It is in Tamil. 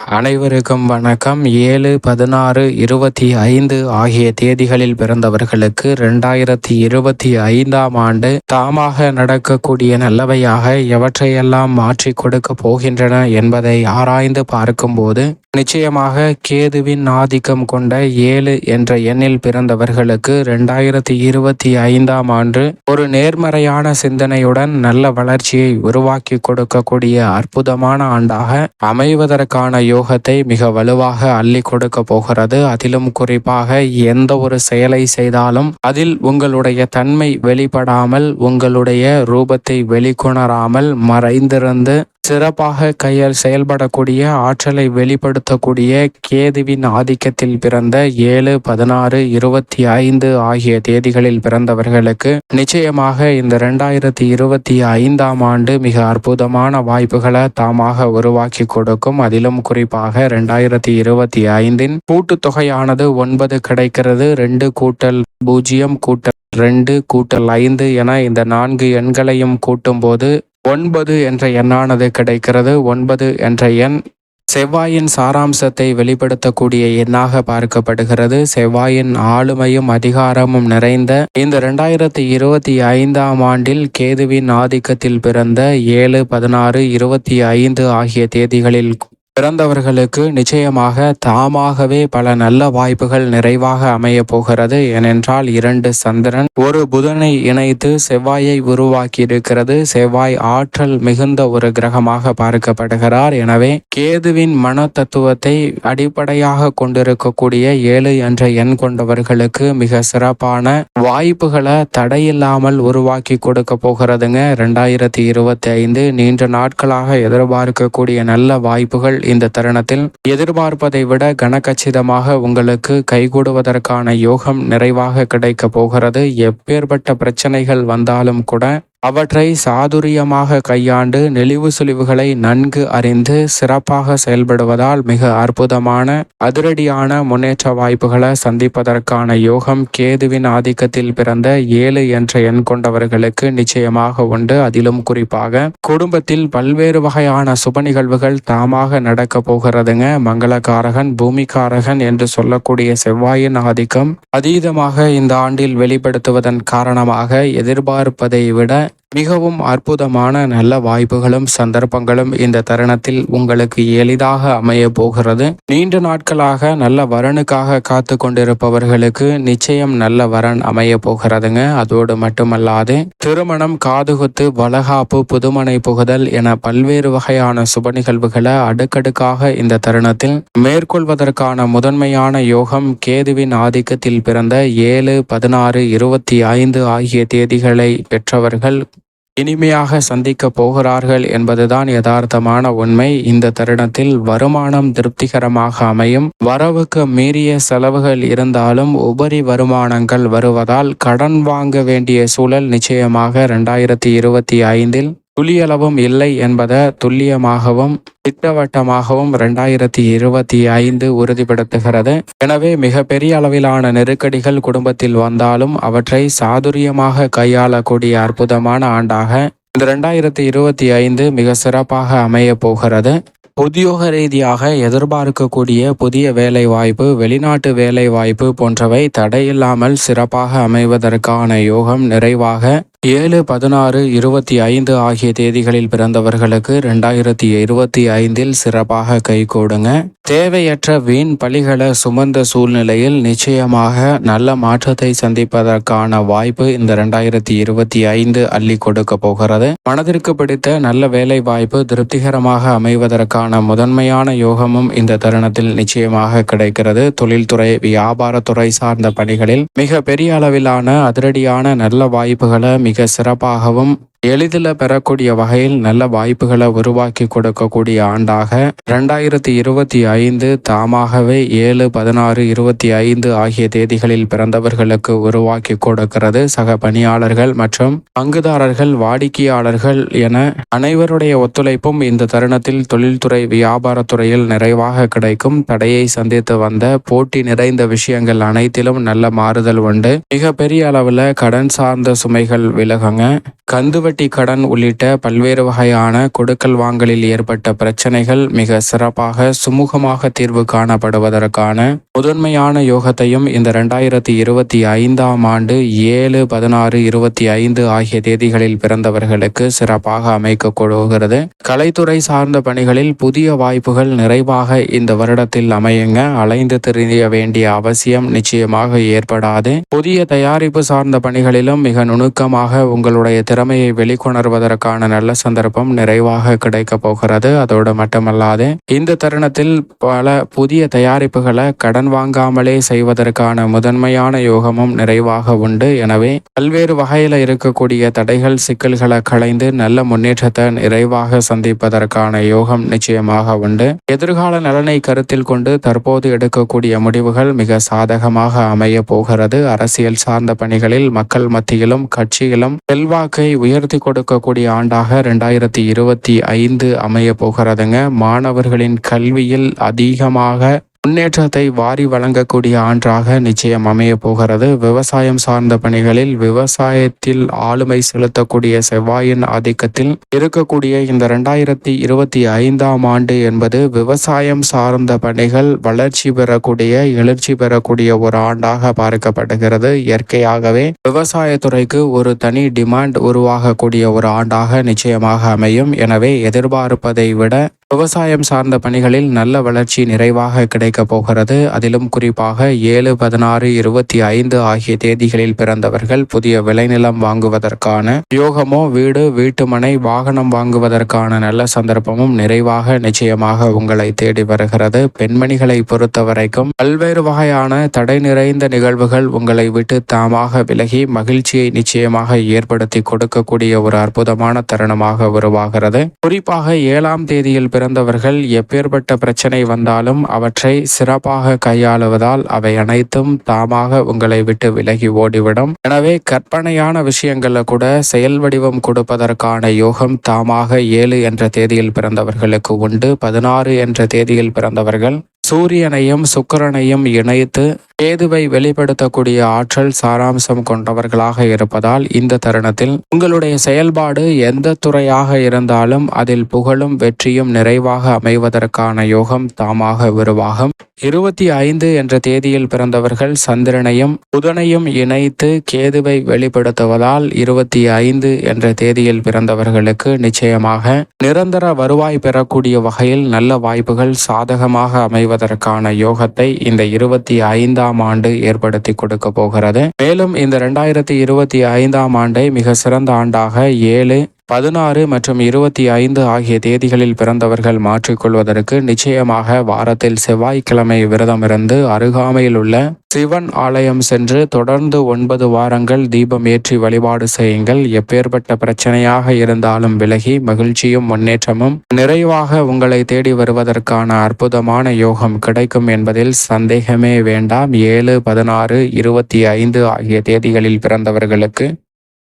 அனைவருக்கும் வணக்கம். ஏழு பதினாறு இருபத்தி ஐந்து ஆகிய தேதிகளில் பிறந்தவர்களுக்கு ரெண்டாயிரத்தி இருபத்தி ஐந்தாம் ஆண்டு தாமாக நடக்கக்கூடிய நல்லவையாக எவற்றையெல்லாம் மாற்றி கொடுக்க போகின்றன என்பதை ஆராய்ந்து பார்க்கும்போது நிச்சயமாக கேதுவின் ஆதிக்கம் கொண்ட ஏழு என்ற எண்ணில் பிறந்தவர்களுக்கு ரெண்டாயிரத்தி இருபத்தி ஐந்தாம் ஆண்டு ஒரு நேர்மறையான சிந்தனையுடன் நல்ல வளர்ச்சியை உருவாக்கி கொடுக்கக்கூடிய அற்புதமான ஆண்டாக அமைவதற்கான யோகத்தை மிக வலுவாக அள்ளி கொடுக்க போகிறது. அதிலும் குறிப்பாக எந்த ஒரு செயலை செய்தாலும் அதில் உங்களுடைய தன்மை வெளிப்படாமல் உங்களுடைய ரூபத்தை வெளிக்கொணராமல் மறைந்திருந்து சிறப்பாக கையால் செயல்படக்கூடிய ஆற்றலை வெளிப்படுத்தக்கூடிய கேதுவின் ஆதிக்கத்தில் பிறந்த ஏழு பதினாறு இருபத்தி ஐந்து ஆகிய தேதிகளில் பிறந்தவர்களுக்கு நிச்சயமாக இந்த இரண்டாயிரத்தி இருபத்தி ஐந்தாம் ஆண்டு மிக அற்புதமான வாய்ப்புகளை தாமாக உருவாக்கி கொடுக்கும். அதிலும் குறிப்பாக இரண்டாயிரத்தி இருபத்தி ஐந்தின் கூட்டுத்தொகையானது ஒன்பது கிடைக்கிறது ரெண்டு கூட்டல் பூஜ்ஜியம் கூட்டல் ரெண்டு கூட்டல் ஐந்து என இந்த நான்கு எண்களையும் கூட்டும்போது ஒன்பது என்ற எண்ணானது கிடைக்கிறது. ஒன்பது என்ற எண் செவ்வாயின் சாராம்சத்தை வெளிப்படுத்தக்கூடிய எண்ணாக பார்க்கப்படுகிறது. செவ்வாயின் ஆளுமையும் அதிகாரமும் நிறைந்த இந்த இரண்டாயிரத்தி இருபத்தி ஐந்தாம் ஆண்டில் கேதுவின் ஆதிக்கத்தில் பிறந்த ஏழு பதினாறு இருபத்தி ஐந்து ஆகிய தேதிகளில் பிறந்தவர்களுக்கு நிச்சயமாக தாமாகவே பல நல்ல வாய்ப்புகள் நிறைவாக அமைய போகிறது. ஏனென்றால் இரண்டு சந்திரன் ஒரு புதனை இணைத்து செவ்வாயை உருவாக்கி இருக்கிறது செவ்வாய் ஆற்றல் மிகுந்த ஒரு கிரகமாக பார்க்கப்படுகிறார். எனவே கேதுவின் மன தத்துவத்தை அடிப்படையாக கொண்டிருக்கக்கூடிய ஏழு என்ற எண் கொண்டவர்களுக்கு மிக சிறப்பான வாய்ப்புகளை தடையில்லாமல் உருவாக்கி கொடுக்க போகிறதுங்க. ரெண்டாயிரத்தி இருபத்தி ஐந்து நீண்ட நாட்களாக எதிர்பார்க்கக்கூடிய நல்ல வாய்ப்புகள் இந்த தருணத்தில் எதிர்பார்ப்பதை விட கனகச்சிதமாக உங்களுக்கு கைகூடுவதற்கான யோகம் நிறைவாக கிடைக்க போகிறது. எப்பேற்பட்ட பிரச்சனைகள் வந்தாலும் கூட அவற்றை சாதுரியமாக கையாண்டு நெளிவு சுழிவுகளை நன்கு அறிந்து சிறப்பாக செயல்படுவதால் மிக அற்புதமான அதிரடியான முன்னேற்ற வாய்ப்புகளை சந்திப்பதற்கான யோகம் கேதுவின் ஆதிக்கத்தில் பிறந்த ஏழு என்ற எண் கொண்டவர்களுக்கு நிச்சயமாக உண்டு. அதிலும் குறிப்பாக குடும்பத்தில் பல்வேறு வகையான சுப நிகழ்வுகள் தாமாக நடக்க போகிறதுங்க. மங்களகாரகன் பூமிகாரகன் என்று சொல்லக்கூடிய செவ்வாயின் ஆதிக்கம் அதீதமாக இந்த ஆண்டில் வெளிப்படுத்துவதன் காரணமாக எதிர்பார்ப்பதை விட that. மிகவும் அற்புதமான நல்ல வாய்ப்புகளும் சந்தர்ப்பங்களும் இந்த தருணத்தில் உங்களுக்கு எளிதாக அமைய போகிறது. நீண்ட நாட்களாக நல்ல வரனுக்காக காத்து கொண்டிருப்பவர்களுக்கு நிச்சயம் நல்ல வரன் அமைய போகிறதுங்க. அதோடு மட்டுமல்லாது திருமணம் காதுகுத்து வளகாப்பு புதுமனை புகுதல் என பல்வேறு வகையான சுப நிகழ்வுகளை அடுக்கடுக்காக இந்த தருணத்தில் மேற்கொள்வதற்கான முதன்மையான யோகம் கேதுவின் ஆதிக்கத்தில் பிறந்த ஏழு பதினாறு இருபத்தி ஐந்து ஆகிய தேதிகளை பெற்றவர்கள் இனிமையாக சந்திக்க போகிறார்கள் என்பதுதான் யதார்த்தமான உண்மை. இந்த தருணத்தில் வருமானம் திருப்திகரமாக அமையும். வரவுக்கு மீறிய செலவுகள் இருந்தாலும் உபரி வருமானங்கள் வருவதால் கடன் வாங்க வேண்டிய சூழல் நிச்சயமாக இரண்டாயிரத்தி இருபத்தி ஐந்தில் துளியளவும் இல்லை என்பதை துல்லியமாகவும் திட்டவட்டமாகவும் இரண்டாயிரத்தி இருபத்தி ஐந்து உறுதிப்படுத்துகிறது. எனவே மிக பெரிய அளவிலான நெருக்கடிகள் குடும்பத்தில் வந்தாலும் அவற்றை சாதுரியமாக கையாளக்கூடிய அற்புதமான ஆண்டாக இந்த இரண்டாயிரத்தி இருபத்தி ஐந்து மிக சிறப்பாக அமைய போகிறது. உத்தியோக ரீதியாக எதிர்பார்க்கக்கூடிய புதிய வேலை வாய்ப்பு வெளிநாட்டு வேலை வாய்ப்பு போன்றவை தடையில்லாமல் சிறப்பாக அமைவதற்கான யோகம் நிறைவாக ஏழு பதினாறு இருபத்தி ஐந்து ஆகிய தேதிகளில் பிறந்தவர்களுக்கு ரெண்டாயிரத்தி இருபத்தி ஐந்தில் சிறப்பாக கைகூடுங்க தேவையற்ற வீண் பலிகளை சுமந்த சூழ்நிலையில் நிச்சயமாக நல்ல மாற்றத்தை சந்திப்பதற்கான வாய்ப்பு இந்த ரெண்டாயிரத்தி இருபத்தி ஐந்து அள்ளி கொடுக்க போகிறது. மனதிற்கு பிடித்த நல்ல வேலை வாய்ப்பு திருப்திகரமாக அமைவதற்கான முதன்மையான யோகமும் இந்த தருணத்தில் நிச்சயமாக கிடைக்கிறது. தொழில்துறை வியாபாரத்துறை சார்ந்த பணிகளில் மிக பெரிய அளவிலான அதிரடியான நல்ல வாய்ப்புகளை மிக சிறப்பாகவும் எளிதில் பெறக்கூடிய வகையில் நல்ல வாய்ப்புகளை உருவாக்கி கொடுக்கக்கூடிய ஆண்டாக இரண்டாயிரத்தி இருபத்தி ஐந்து தாமாகவே ஏழு பதினாறு இருபத்தி ஐந்து ஆகிய தேதிகளில் பிறந்தவர்களுக்கு உருவாக்கி கொடுக்கிறது. சக பணியாளர்கள் மற்றும் பங்குதாரர்கள் வாடிக்கையாளர்கள் என அனைவருடைய ஒத்துழைப்பும் இந்த தருணத்தில் தொழில்துறை வியாபாரத்துறையில் நிறைவாக கிடைக்கும். தடையை சந்தித்து வந்த போட்டி நிறைந்த விஷயங்கள் அனைத்திலும் நல்ல மாறுதல் உண்டு. மிக பெரிய அளவில் கடன் சார்ந்த சுமைகள் விலகுங்க. கந்து வட்டி கடன் உள்ளிட்ட பல்வேறு வகையான கொடுக்கல் வாங்கலில் ஏற்பட்ட பிரச்சனைகள் மிக சிறப்பாக சுமூகமாக தீர்வு காணப்படுவதற்கான முதன்மையான யோகத்தையும் இந்த இரண்டாயிரத்தி இருபத்தி ஐந்தாம் ஆண்டு ஏழு பதினாறு இருபத்தி ஐந்து ஆகிய தேதிகளில் பிறந்தவர்களுக்கு சிறப்பாக அமைக்கப்படுகிறது கலைத்துறை சார்ந்த பணிகளில் புதிய வாய்ப்புகள் நிறைவாக இந்த வருடத்தில் அமையுங்க. அலைந்து திரிய வேண்டிய அவசியம் நிச்சயமாக ஏற்படாது. புதிய தயாரிப்பு சார்ந்த பணிகளிலும் மிக நுணுக்கமாக உங்களுடைய திறமையை வெளிக்கொணர்வதற்கான நல்ல சந்தர்ப்பம் நிறைவாக கிடைக்க போகிறது. அதோடு மட்டுமல்லாது இந்த தருணத்தில் பல புதிய தயாரிப்புகளை கடன் வாங்காமலே செய்வதற்கான முதன்மையான யோகமும் நிறைவாக உண்டு. எனவே பல்வேறு வகையில இருக்கக்கூடிய தடைகள் சிக்கல்களை களைந்து நல்ல முன்னேற்றத்தை நிறைவாக சந்திப்பதற்கான யோகம் நிச்சயமாக உண்டு. எதிர்கால நலனை கருத்தில் கொண்டு தற்போது எடுக்கக்கூடிய முடிவுகள் மிக சாதகமாக அமைய போகிறது. அரசியல் சார்ந்த பணிகளில் மக்கள் மத்தியிலும் கட்சியிலும் செல்வாக்கை உயர்த்த கொடுக்கக்கூடிய ஆண்டாக ரெண்டாயிரத்தி இருபத்தி ஐந்து அமைய போகிறதுங்க. மாணவர்களின் கல்வியில் அதிகமாக முன்னேற்றத்தை வாரி வழங்கக்கூடிய ஆண்டாக நிச்சயம் அமைய போகிறது. விவசாயம் சார்ந்த பணிகளில் விவசாயத்தில் ஆளுமை செலுத்தக்கூடிய செவ்வாயின் ஆதிக்கத்தில் இருக்கக்கூடிய இந்த இரண்டாயிரத்தி இருபத்தி ஐந்தாம் ஆண்டு என்பது விவசாயம் சார்ந்த பணிகள் வளர்ச்சி பெறக்கூடிய எழுச்சி பெறக்கூடிய ஒரு ஆண்டாக பார்க்கப்படுகிறது. இயற்கையாகவே விவசாயத்துறைக்கு ஒரு தனி டிமாண்ட் உருவாகக்கூடிய ஒரு ஆண்டாக நிச்சயமாக அமையும். எனவே எதிர்பார்ப்பதை விட விவசாயம் சார்ந்த பணிகளில் நல்ல வளர்ச்சி நிறைவாக கிடைக்கப் போகிறது. அதிலும் குறிப்பாக ஏழு பதினாறு இருபத்தி ஐந்து ஆகிய தேதிகளில் பிறந்தவர்கள் புதிய விளைநிலம் வாங்குவதற்கான யோகமோ வீடு வீட்டுமனை வாகனம் வாங்குவதற்கான நல்ல சந்தர்ப்பமும் நிறைவாக நிச்சயமாக உங்களை தேடி வருகிறது. பெண்மணிகளை பொறுத்த வரைக்கும் பல்வேறு வகையான தடை நிறைந்த நிகழ்வுகள் உங்களை விட்டு தாமாக விலகி மகிழ்ச்சியை நிச்சயமாக ஏற்படுத்தி கொடுக்கக்கூடிய ஒரு அற்புதமான தருணமாக உருவாகிறது. குறிப்பாக ஏழாம் தேதியில் பிறந்தவர்கள் எப்பேற்பட்ட பிரச்சனை வந்தாலும் அவற்றை சிறப்பாக கையாளுவதால் அவை அனைத்தும் தாமாக உங்களை விட்டு விலகி ஓடிவிடும். எனவே கற்பனையான விஷயங்கள கூட செயல் வடிவம் கொடுப்பதற்கான யோகம் தாமாக ஏழு என்ற தேதியில் பிறந்தவர்களுக்கு உண்டு. பதினாறு என்ற தேதியில் பிறந்தவர்கள் சூரியனையும் சுக்கரனையும் இணைத்து கேதுவை வெளிப்படுத்தக்கூடிய ஆற்றல் சாராம்சம் கொண்டவர்களாக இருப்பதால் இந்த தருணத்தில் உங்களுடைய செயல்பாடு எந்த துறையாக இருந்தாலும் அதில் புகழும் வெற்றியும் நிறைவாக அமைவதற்கான யோகம் தாமாக உருவாகும் இருபத்தி ஐந்து என்ற தேதியில் பிறந்தவர்கள் சந்திரனையும் புதனையும் இணைத்து கேதுவை வெளிப்படுத்துவதால் இருபத்தி ஐந்து என்ற தேதியில் பிறந்தவர்களுக்கு நிச்சயமாக நிரந்தர வருவாய் பெறக்கூடிய வகையில் நல்ல வாய்ப்புகள் சாதகமாக அமைவதற்கான யோகத்தை இந்த இருபத்தி ஐந்தாம் ஆண்டு ஏற்படுத்தி கொடுக்க போகிறது. மேலும் இந்த இரண்டாயிரத்தி இருபத்தி ஐந்தாம் ஆண்டை மிக சிறந்த ஆண்டாக ஏழு பதினாறு மற்றும் இருபத்தி ஐந்து ஆகிய தேதிகளில் பிறந்தவர்கள் மாற்றிக்கொள்வதற்கு நிச்சயமாக வாரத்தில் செவ்வாய்க்கிழமை விரதமிருந்து அருகாமையில் உள்ள சிவன் ஆலயம் சென்று தொடர்ந்து ஒன்பது வாரங்கள் தீபம் ஏற்றி வழிபாடு செய்யுங்கள். எப்பேற்பட்ட பிரச்சனையாக இருந்தாலும் விலகி மகிழ்ச்சியும் முன்னேற்றமும் நிறைவாக உங்களை தேடி வருவதற்கான அற்புதமான யோகம் கிடைக்கும் என்பதில் சந்தேகமே வேண்டாம். ஏழு பதினாறு இருபத்தி ஐந்து ஆகிய தேதிகளில் பிறந்தவர்களுக்கு